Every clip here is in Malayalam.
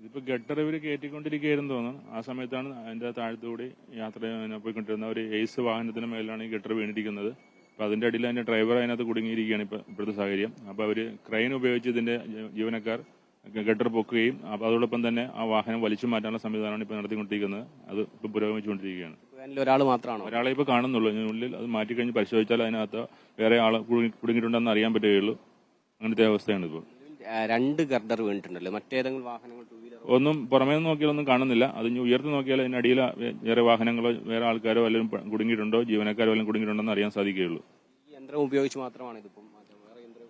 ഇതിപ്പോ ഗട്ടർ ഇവർ കയറ്റിക്കൊണ്ടിരിക്കുകയായിരുന്നു തോന്നുന്നു. ആ സമയത്താണ് അതിന്റെ താഴത്തുകൂടി യാത്ര പോയിക്കൊണ്ടിരുന്ന ഒരു എയ്സ് വാഹനത്തിന് മേലാണ് ഈ ഗട്ടർ വീണിരിക്കുന്നത്. അപ്പൊ അതിന്റെ അടിയിൽ അതിന്റെ ഡ്രൈവർ അതിനകത്ത് കുടുങ്ങിയിരിക്കുകയാണ് ഇപ്പൊ ഇപ്പോഴത്തെ സാഹചര്യം. അപ്പൊ അവർ ക്രെയിൻ ഉപയോഗിച്ച് ഇതിന്റെ ജീവനക്കാർ ഗട്ടർ പൊക്കുകയും അപ്പൊ അതോടൊപ്പം തന്നെ ആ വാഹനം വലിച്ചു മാറ്റാനുള്ള സംവിധാനമാണ് ഇപ്പൊ നടത്തിക്കൊണ്ടിരിക്കുന്നത്. അത് ഇപ്പൊ പുരോഗമിച്ചുകൊണ്ടിരിക്കുകയാണ്. ഒരാൾ മാത്രമാണ്? ഒരാളെ ഇപ്പൊ കാണുന്നുള്ളൂ. ഉള്ളിൽ അത് മാറ്റിക്കഴിഞ്ഞ് പരിശോധിച്ചാൽ അതിനകത്ത് വേറെ ആൾ കുടുങ്ങിയിട്ടുണ്ടെന്ന് അറിയാൻ പറ്റുകയുള്ളൂ. അങ്ങനത്തെ അവസ്ഥയാണ് ഇപ്പോൾ രണ്ട് ഗർഡർ വീണിട്ടുണ്ടല്ലോ. മറ്റേതെങ്കിലും വാഹനങ്ങൾ ടൂ വീലർ ഒന്നും പുറമേ നിന്ന് നോക്കിയാൽ ഒന്നും കാണുന്നില്ല. അത് ഇനി ഉയർത്തി നോക്കിയാൽ അതിനടിയിൽ വേറെ വാഹനങ്ങളോ വേറെ ആൾക്കാരോ വല്ലതും കുടുങ്ങിയിട്ടുണ്ടോ? ജീവനക്കാരോ വല്ലതും കുടുങ്ങിയിട്ടുണ്ടോ എന്ന് അറിയാൻ സാധിക്കുകയുള്ളൂ. ഈ യന്ത്രം ഉപയോഗിച്ച് മാത്രമാണ് ഇതിപ്പം വേറെ യന്ത്രം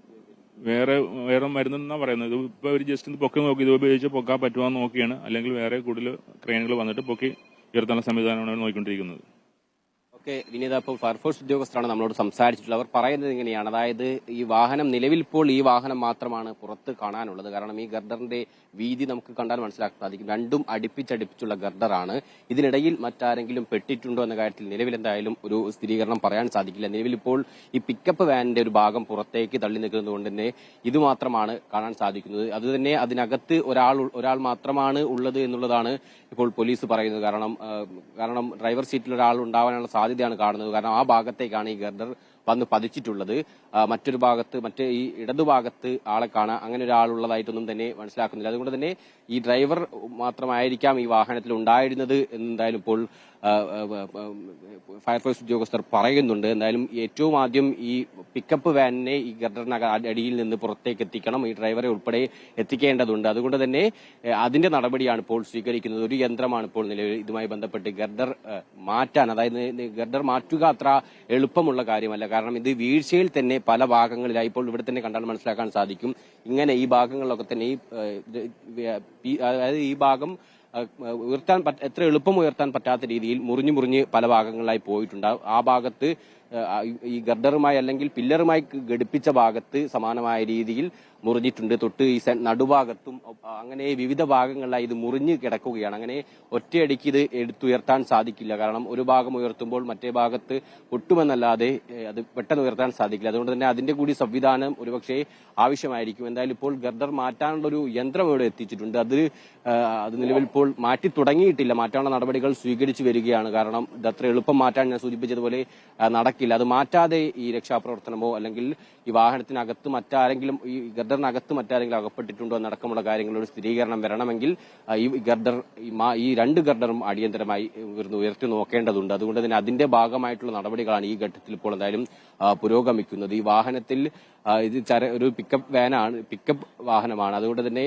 വേറെ വേറെ മരുന്നെന്നാ പറയുന്നത്. ഇത് ഇപ്പൊ ഒരു ജസ്റ്റ് ഇത് പൊക്കി നോക്കി. ഇത് ഉപയോഗിച്ച് പൊക്കാൻ പറ്റുമോ എന്ന് നോക്കിയാണ്. അല്ലെങ്കിൽ വേറെ കൂടുതൽ ക്രെയിനുകൾ വന്നിട്ട് പൊക്കി ഉയർത്താനുള്ള സംവിധാനമാണ് അവർ നോക്കിക്കൊണ്ടിരിക്കുന്നത്. ഓക്കെ വിനീത ഇപ്പോൾ ഫയർഫോഴ്സ് ഉദ്യോഗസ്ഥരാണ് നമ്മളോട് സംസാരിച്ചിട്ടുള്ളത്. അവർ പറയുന്നത് ഇങ്ങനെയാണ്. അതായത് ഈ വാഹനം നിലവിൽ ഇപ്പോൾ ഈ വാഹനം മാത്രമാണ് പുറത്ത് കാണാനുള്ളത്. കാരണം ഈ ഗർഡറിന്റെ വീതി നമുക്ക് കണ്ടാൽ മനസ്സിലാക്കാൻ സാധിക്കും. രണ്ടും അടുപ്പിച്ചടുപ്പിച്ചുള്ള ഗർഡറാണ് ഇതിനിടയിൽ മറ്റാരെങ്കിലും പെട്ടിട്ടുണ്ടോ എന്ന കാര്യത്തിൽ നിലവിൽ എന്തായാലും ഒരു സ്ഥിരീകരണം പറയാൻ സാധിക്കില്ല. നിലവിൽ ഇപ്പോൾ ഈ പിക്കപ്പ് വാനിന്റെ ഒരു ഭാഗം പുറത്തേക്ക് തള്ളി നിൽക്കുന്നത് കൊണ്ട് തന്നെ ഇത് മാത്രമാണ് കാണാൻ സാധിക്കുന്നത്. അതുതന്നെ അതിനകത്ത് ഒരാൾ ഒരാൾ മാത്രമാണ് ഉള്ളത് എന്നുള്ളതാണ് ഇപ്പോൾ പോലീസ് പറയുന്നത്. കാരണം കാരണം ഡ്രൈവർ സീറ്റിൽ ഒരാൾ ഉണ്ടാവാനുള്ള സാധ്യതയാണ് കാണുന്നത്. കാരണം ആ ഭാഗത്തേക്കാണ് ഈ ഗർഡർ വന്ന് പതിച്ചിട്ടുള്ളത്. മറ്റൊരു ഭാഗത്ത് മറ്റേ ഈ ഇടതുഭാഗത്ത് ആളെ കാണാൻ അങ്ങനെ ഒരാളുള്ളതായിട്ടൊന്നും തന്നെ മനസ്സിലാക്കുന്നില്ല. അതുകൊണ്ട് തന്നെ ഈ ഡ്രൈവർ മാത്രമായിരിക്കാം ഈ വാഹനത്തിൽ ഉണ്ടായിരുന്നത് എന്തായാലും ഇപ്പോൾ ഫയർഫോഴ്സ് ഉദ്യോഗസ്ഥർ പറയുന്നുണ്ട്. എന്തായാലും ഏറ്റവും ആദ്യം ഈ പിക്കപ്പ് വാനിനെ ഈ ഗർഡറിനക അടിയിൽ നിന്ന് പുറത്തേക്ക് എത്തിക്കണം. ഈ ഡ്രൈവറെ ഉൾപ്പെടെ എത്തിക്കേണ്ടതുണ്ട്. അതുകൊണ്ട് തന്നെ അതിന്റെ നടപടിയാണ് ഇപ്പോൾ സ്വീകരിക്കുന്നത്. ഒരു യന്ത്രമാണ് ഇപ്പോൾ നിലവിൽ ഇതുമായി ബന്ധപ്പെട്ട് ഗർഡർ മാറ്റാൻ അതായത് ഗർഡർ മാറ്റുക അത്ര എളുപ്പമുള്ള കാര്യമല്ല. കാരണം ഇത് വീഴ്ചയിൽ തന്നെ പല ഭാഗങ്ങളിലായി ഇപ്പോൾ ഇവിടെ തന്നെ കണ്ടാൽ മനസ്സിലാക്കാൻ സാധിക്കും. ഇങ്ങനെ ഈ ഭാഗങ്ങളിലൊക്കെ തന്നെ ഈ അതായത് ഈ ഭാഗം ഉയർത്താൻ എത്ര എളുപ്പം ഉയർത്താൻ പറ്റാത്ത രീതിയിൽ മുറിഞ്ഞു മുറിഞ്ഞ് പല ഭാഗങ്ങളിലായി പോയിട്ടുണ്ട്. ആ ഭാഗത്ത് ഈ ഗർഡറുമായി അല്ലെങ്കിൽ പില്ലറുമായി ഘടിപ്പിച്ച ഭാഗത്ത് സമാനമായ രീതിയിൽ മുറിഞ്ഞിട്ടുണ്ട്. തൊട്ട് ഈ നടുഭാഗത്തും അങ്ങനെ വിവിധ ഭാഗങ്ങളിലായി ഇത് മുറിഞ്ഞ് കിടക്കുകയാണ്. അങ്ങനെ ഒറ്റയടിക്ക് ഇത് എടുത്തുയർത്താൻ സാധിക്കില്ല. കാരണം ഒരു ഭാഗം ഉയർത്തുമ്പോൾ മറ്റേ ഭാഗത്ത് പൊട്ടുമെന്നല്ലാതെ അത് പെട്ടെന്ന് ഉയർത്താൻ സാധിക്കില്ല. അതുകൊണ്ട് തന്നെ അതിന്റെ കൂടി സംവിധാനം ഒരുപക്ഷെ ആവശ്യമായിരിക്കും. എന്തായാലും ഇപ്പോൾ ഗർഡർ മാറ്റാനുള്ള ഒരു യന്ത്രം ഇവിടെ എത്തിച്ചിട്ടുണ്ട്. അത് അത് നിലവിൽ ഇപ്പോൾ മാറ്റി തുടങ്ങിയിട്ടില്ല. മാറ്റാനുള്ള നടപടികൾ സ്വീകരിച്ചു വരികയാണ്. കാരണം ഇത് അത്ര എളുപ്പം മാറ്റാൻ ഞാൻ സൂചിപ്പിച്ചതുപോലെ ഏഹ്, നടക്കില്ല. അത് മാറ്റാതെ ഈ രക്ഷാപ്രവർത്തനമോ അല്ലെങ്കിൽ ഈ വാഹനത്തിനകത്ത് മറ്റാരെങ്കിലും ഈ ഗർഡറിനകത്ത് മറ്റാരെങ്കിലും അകപ്പെട്ടിട്ടുണ്ടോ എന്നടക്കമുള്ള കാര്യങ്ങളുടെ ഒരു സ്ഥിരീകരണം വരണമെങ്കിൽ ഈ ഗർഡർ ഈ രണ്ട് ഗർഡറും അടിയന്തരമായി ഉയർത്തി നോക്കേണ്ടതുണ്ട്. അതുകൊണ്ട് തന്നെ അതിന്റെ ഭാഗമായിട്ടുള്ള നടപടികളാണ് ഈ ഘട്ടത്തിൽ ഇപ്പോൾ എന്തായാലും പുരോഗമിക്കുന്നത്. ഈ വാഹനത്തിൽ ഇത് ചര ഒരു പിക്കപ്പ് വാനാണ് പിക്കപ്പ് വാഹനമാണ്. അതുകൊണ്ട് തന്നെ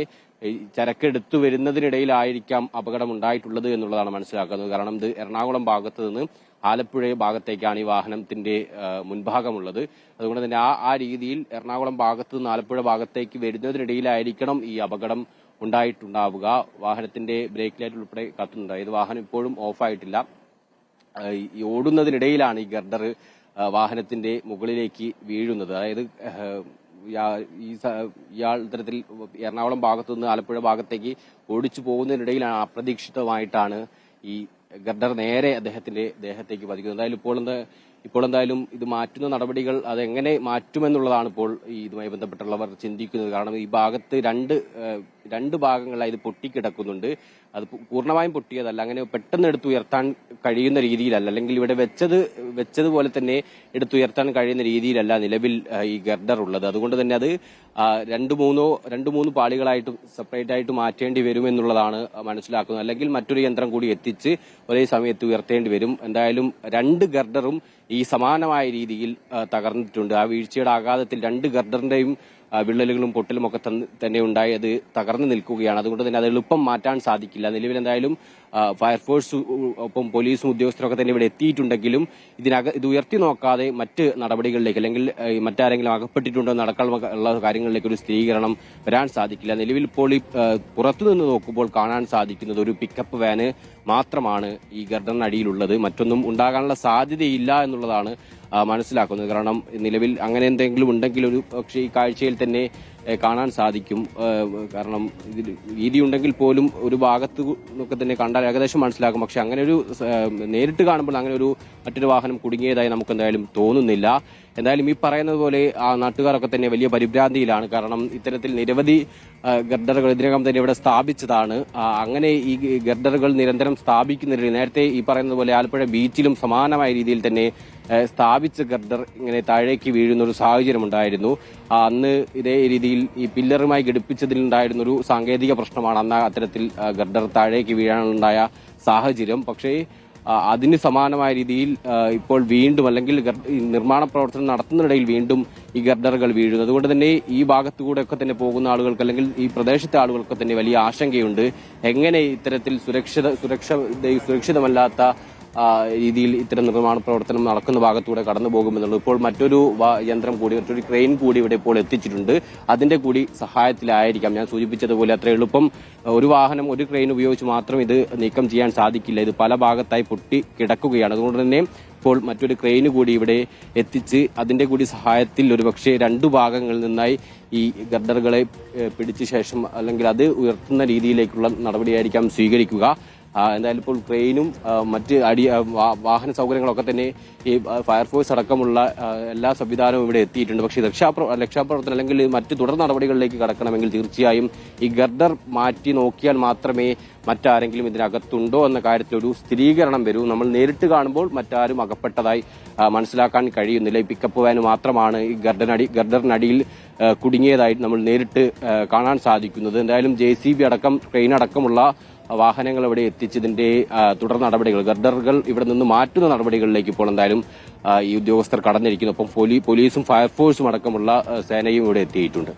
ചരക്കെടുത്തു വരുന്നതിനിടയിലായിരിക്കാം അപകടം ഉണ്ടായിട്ടുള്ളത് എന്നുള്ളതാണ് മനസ്സിലാക്കുന്നത്. കാരണം ഇത് എറണാകുളം ഭാഗത്ത് നിന്ന് ആലപ്പുഴ ഭാഗത്തേക്കാണ് ഈ വാഹനത്തിന്റെ മുൻഭാഗമുള്ളത്. അതുകൊണ്ട് തന്നെ ആ ആ രീതിയിൽ എറണാകുളം ഭാഗത്ത് നിന്ന് ആലപ്പുഴ ഭാഗത്തേക്ക് വരുന്നതിനിടയിലായിരിക്കണം ഈ അപകടം ഉണ്ടായിട്ടുണ്ടാവുക. വാഹനത്തിന്റെ ബ്രേക്ക് ലൈറ്റ് ഉൾപ്പെടെ കത്തുന്നുണ്ട്. ഇത് വാഹനം ഇപ്പോഴും ഓഫായിട്ടില്ല. ഈ ഓടുന്നതിനിടയിലാണ് ഈ ഗർഡർ വാഹനത്തിന്റെ മുകളിലേക്ക് വീഴുന്നത്. അതായത് ഇയാൾ ഇത്തരത്തിൽ എറണാകുളം ഭാഗത്തുനിന്ന് ആലപ്പുഴ ഭാഗത്തേക്ക് ഓടിച്ചു പോകുന്നതിനിടയിലാണ് അപ്രതീക്ഷിതമായിട്ടാണ് ഈ ഗർഡർ നേരെ അദ്ദേഹത്തിന്റെ ദേഹത്തേക്ക് പതിക്കുന്നു. എന്തായാലും ഇപ്പോൾ ഇപ്പോൾ എന്തായാലും ഇത് മാറ്റുന്ന നടപടികൾ അതെങ്ങനെ മാറ്റുമെന്നുള്ളതാണ് ഇപ്പോൾ ഈ ഇതുമായി ബന്ധപ്പെട്ടുള്ളവർ ചിന്തിക്കുന്നത്. കാരണം ഈ ഭാഗത്ത് രണ്ട് രണ്ട് ഭാഗങ്ങളായി ഇത് പൊട്ടിക്കിടക്കുന്നുണ്ട്. അത് പൂർണമായും പൊട്ടിയതല്ല. അങ്ങനെ പെട്ടെന്ന് എടുത്തുയർത്താൻ കഴിയുന്ന രീതിയിലല്ല. അല്ലെങ്കിൽ ഇവിടെ വെച്ചത് വെച്ചതുപോലെ തന്നെ എടുത്തുയർത്താൻ കഴിയുന്ന രീതിയിലല്ല നിലവിൽ ഈ ഗർഡർ ഉള്ളത്. അതുകൊണ്ട് തന്നെ അത് രണ്ട് മൂന്നോ രണ്ട് മൂന്ന് പാളികളായിട്ട് സെപ്പറേറ്റ് ആയിട്ട് മാറ്റേണ്ടി വരും എന്നുള്ളതാണ് മനസ്സിലാക്കുന്നത്. അല്ലെങ്കിൽ മറ്റൊരു യന്ത്രം കൂടി എത്തിച്ച് ഒരേ സമയത്ത് ഉയർത്തേണ്ടി വരും. എന്തായാലും രണ്ട് ഗർഡറും ഈ സമാനമായ രീതിയിൽ തകർന്നിട്ടുണ്ട്. ആ വീഴ്ചയുടെ ആഘാതത്തിൽ രണ്ട് ഗർഡറിന്റെയും വിള്ളലുകളും പൊട്ടലും ഒക്കെ തന്നെ ഉണ്ടായി അത് തകർന്നു നിൽക്കുകയാണ്. അതുകൊണ്ട് തന്നെ അത് എളുപ്പം മാറ്റാൻ സാധിക്കില്ല. നിലവിൽ എന്തായാലും ഫയർഫോഴ്സ് ഒപ്പം പോലീസും ഉദ്യോഗസ്ഥരൊക്കെ തന്നെ ഇവിടെ എത്തിയിട്ടുണ്ടെങ്കിലും ഇതിനക ഇത് ഉയർത്തി നോക്കാതെ മറ്റ് നടപടികളിലേക്ക് അല്ലെങ്കിൽ മറ്റാരെങ്കിലും അകപ്പെട്ടിട്ടുണ്ടോ നടക്കാനുള്ള കാര്യങ്ങളിലേക്ക് ഒരു സ്ഥിരീകരണം വരാൻ സാധിക്കില്ല. നിലവിൽ ഇപ്പോൾ ഈ പുറത്തുനിന്ന് നോക്കുമ്പോൾ കാണാൻ സാധിക്കുന്നത് ഒരു പിക്കപ്പ് വാന് മാത്രമാണ് ഈ ഗർഡനടിയിലുള്ളത് മറ്റൊന്നും ഉണ്ടാകാനുള്ള സാധ്യതയില്ല എന്നുള്ളതാണ് മനസ്സിലാക്കുന്നത്. കാരണം നിലവിൽ അങ്ങനെ എന്തെങ്കിലും ഉണ്ടെങ്കിൽ ഒരു പക്ഷേ ഈ കാഴ്ചയിൽ തന്നെ കാണാൻ സാധിക്കും. കാരണം ഇതിൽ വീതി ഉണ്ടെങ്കിൽ പോലും ഒരു ഭാഗത്ത് ഒക്കെ തന്നെ കണ്ടാൽ ഏകദേശം മനസ്സിലാക്കും പക്ഷെ അങ്ങനെ ഒരു നേരിട്ട് കാണുമ്പോൾ അങ്ങനെ ഒരു മറ്റൊരു വാഹനം കുടുങ്ങിയതായി നമുക്ക് എന്തായാലും തോന്നുന്നില്ല. എന്തായാലും ഈ പറയുന്നത് പോലെ ആ നാട്ടുകാരൊക്കെ തന്നെ വലിയ പരിഭ്രാന്തിയിലാണ്. കാരണം ഇത്തരത്തിൽ നിരവധി ഗർഡറുകൾ ഇതിനകം തന്നെ ഇവിടെ സ്ഥാപിച്ചതാണ്. അങ്ങനെ ഈ ഗർഡറുകൾ നിരന്തരം സ്ഥാപിക്കുന്നതിന് നേരത്തെ ഈ പറയുന്നത് പോലെ ആലപ്പുഴ ബീച്ചിലും സമാനമായ രീതിയിൽ തന്നെ സ്ഥാപിച്ച ഗർഡർ ഇങ്ങനെ താഴേക്ക് വീഴുന്ന ഒരു സാഹചര്യം ഉണ്ടായിരുന്നു അന്ന് ഇതേ രീതിയിൽ ഈ പില്ലറുമായി ഘടിപ്പിച്ചതിലുണ്ടായിരുന്ന ഒരു സാങ്കേതിക പ്രശ്നമാണ് അന്ന് അത്തരത്തിൽ ഗർഡർ താഴേക്ക് വീഴാനുണ്ടായ സാഹചര്യം. പക്ഷേ അതിന് സമാനമായ രീതിയിൽ ഇപ്പോൾ വീണ്ടും അല്ലെങ്കിൽ നിർമ്മാണ പ്രവർത്തനം നടത്തുന്നതിനിടയിൽ വീണ്ടും ഈ ഗർഡറുകൾ വീഴുന്നു. അതുകൊണ്ട് തന്നെ ഈ ഭാഗത്തുകൂടെ ഒക്കെ തന്നെ പോകുന്ന ആളുകൾക്ക് അല്ലെങ്കിൽ ഈ പ്രദേശത്തെ ആളുകൾക്ക് തന്നെ വലിയ ആശങ്കയുണ്ട്. എങ്ങനെ ഇത്തരത്തിൽ സുരക്ഷിത സുരക്ഷ സുരക്ഷിതമല്ലാത്ത രീതിയിൽ ഇത്തരം നിർമ്മാണ പ്രവർത്തനം നടക്കുന്ന ഭാഗത്തൂടെ കടന്നു പോകുമെന്നുള്ളത് ഇപ്പോൾ മറ്റൊരു യന്ത്രം കൂടി മറ്റൊരു ക്രെയിൻ കൂടി ഇവിടെ ഇപ്പോൾ എത്തിച്ചിട്ടുണ്ട്. അതിന്റെ കൂടി സഹായത്തിലായിരിക്കാം. ഞാൻ സൂചിപ്പിച്ചതുപോലെ അത്ര എളുപ്പം ഒരു വാഹനം ഒരു ക്രെയിൻ ഉപയോഗിച്ച് മാത്രം ഇത് നീക്കം ചെയ്യാൻ സാധിക്കില്ല. ഇത് പല ഭാഗത്തായി പൊട്ടി കിടക്കുകയാണ്. അതുകൊണ്ട് തന്നെ ഇപ്പോൾ മറ്റൊരു ക്രെയിൻ കൂടി ഇവിടെ എത്തിച്ച് അതിന്റെ കൂടി സഹായത്തിൽ ഒരുപക്ഷെ രണ്ടു ഭാഗങ്ങളിൽ നിന്നായി ഈ ഗർഡറുകളെ പിടിച്ച ശേഷം അല്ലെങ്കിൽ അത് ഉയർത്തുന്ന രീതിയിലേക്കുള്ള നടപടിയായിരിക്കാം സ്വീകരിക്കുക. എന്തായാലും ഇപ്പോൾ ട്രെയിനും മറ്റ് അടി വാഹന സൗകര്യങ്ങളൊക്കെ തന്നെ ഈ ഫയർഫോഴ്സ് അടക്കമുള്ള എല്ലാ സംവിധാനവും ഇവിടെ എത്തിയിട്ടുണ്ട്. പക്ഷേ രക്ഷാപ്ര രക്ഷാപ്രവർത്തനം അല്ലെങ്കിൽ മറ്റ് തുടർ നടപടികളിലേക്ക് കടക്കണമെങ്കിൽ തീർച്ചയായും ഈ ഗർഡർ മാറ്റി നോക്കിയാൽ മാത്രമേ മറ്റാരെങ്കിലും ഇതിനകത്തുണ്ടോ എന്ന കാര്യത്തിൽ ഒരു സ്ഥിരീകരണം വരൂ. നമ്മൾ നേരിട്ട് കാണുമ്പോൾ മറ്റാരും അകപ്പെട്ടതായി മനസ്സിലാക്കാൻ കഴിയുന്നില്ല. ഈ പിക്കപ്പ് വാന് മാത്രമാണ് ഈ ഗർഡനടി ഗർഡറിനടിയിൽ കുടുങ്ങിയതായിട്ട് കുടുങ്ങിയതായി നമ്മൾ നേരിട്ട് കാണാൻ സാധിക്കുന്നത്. എന്തായാലും ജെ സി ബി അടക്കം ട്രെയിൻ അടക്കമുള്ള വാഹനങ്ങൾ ഇവിടെ എത്തിച്ചതിന്റെ തുടർ നടപടികൾ ഗർഡറുകൾ ഇവിടെ നിന്ന് മാറ്റുന്ന നടപടികളിലേക്ക് ഇപ്പോൾ എന്തായാലും ഈ ഉദ്യോഗസ്ഥർ കടന്നിരിക്കുന്നു. ഒപ്പം പോലീസും ഫയർഫോഴ്സും അടക്കമുള്ള സേനയും ഇവിടെ എത്തിയിട്ടുണ്ട്.